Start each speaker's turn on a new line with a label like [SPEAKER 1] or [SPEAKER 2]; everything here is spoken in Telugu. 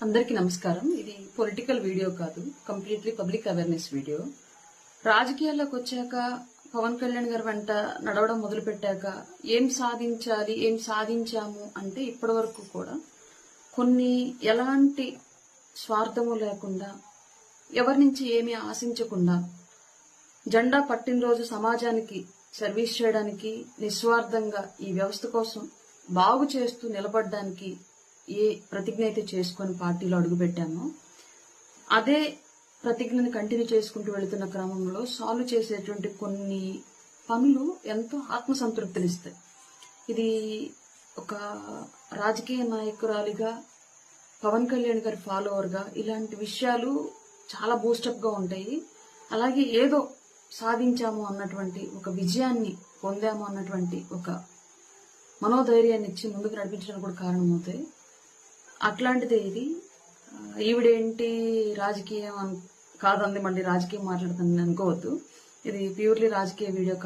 [SPEAKER 1] అందరికీ నమస్కారం. ఇది పొలిటికల్ వీడియో కాదు కంప్లీట్లీ పబ్లిక్ అవేర్నెస్ వీడియో. రాజకీయాల్లోకి వచ్చాక పవన్ కళ్యాణ్ గారు వెంట నడవడం మొదలు పెట్టాక ఏం సాధించాలి ఏం సాధించాము అంటే ఇప్పటి వరకు కూడా కొన్ని ఎలాంటి స్వార్థము లేకుండా ఎవరి నుంచి ఏమీ ఆశించకుండా జెండా పట్టినరోజు సమాజానికి సర్వీస్ చేయడానికి నిస్వార్థంగా ఈ వ్యవస్థ కోసం బాగు చేస్తూ నిలబడడానికి ఏ ప్రతిజ్ఞ అయితే చేసుకొని పార్టీలో అడుగుపెట్టామో అదే ప్రతిజ్ఞని కంటిన్యూ చేసుకుంటూ వెళుతున్న క్రమంలో సాల్వ్ చేసేటువంటి కొన్ని పనులు ఎంతో ఆత్మసంతృప్తినిస్తాయి ఇది ఒక రాజకీయ నాయకురాలిగా పవన్ కళ్యాణ్ గారి ఫాలోవర్గా ఇలాంటి విషయాలు చాలా బూస్టప్గా ఉంటాయి. అలాగే ఏదో సాధించాము అన్నటువంటి ఒక విజయాన్ని పొందాము అన్నటువంటి ఒక మనోధైర్యాన్ని ఇచ్చి ముందుకు నడిపించడానికి కూడా కారణమవుతాయి. అట్లాంటిదే ఇది. ఈవిడేంటి రాజకీయం కాదంది మళ్ళీ రాజకీయం మాట్లాడుతుంది అనుకోవద్దు. ఇది ప్యూర్లీ రాజకీయ వీడియో కాదు.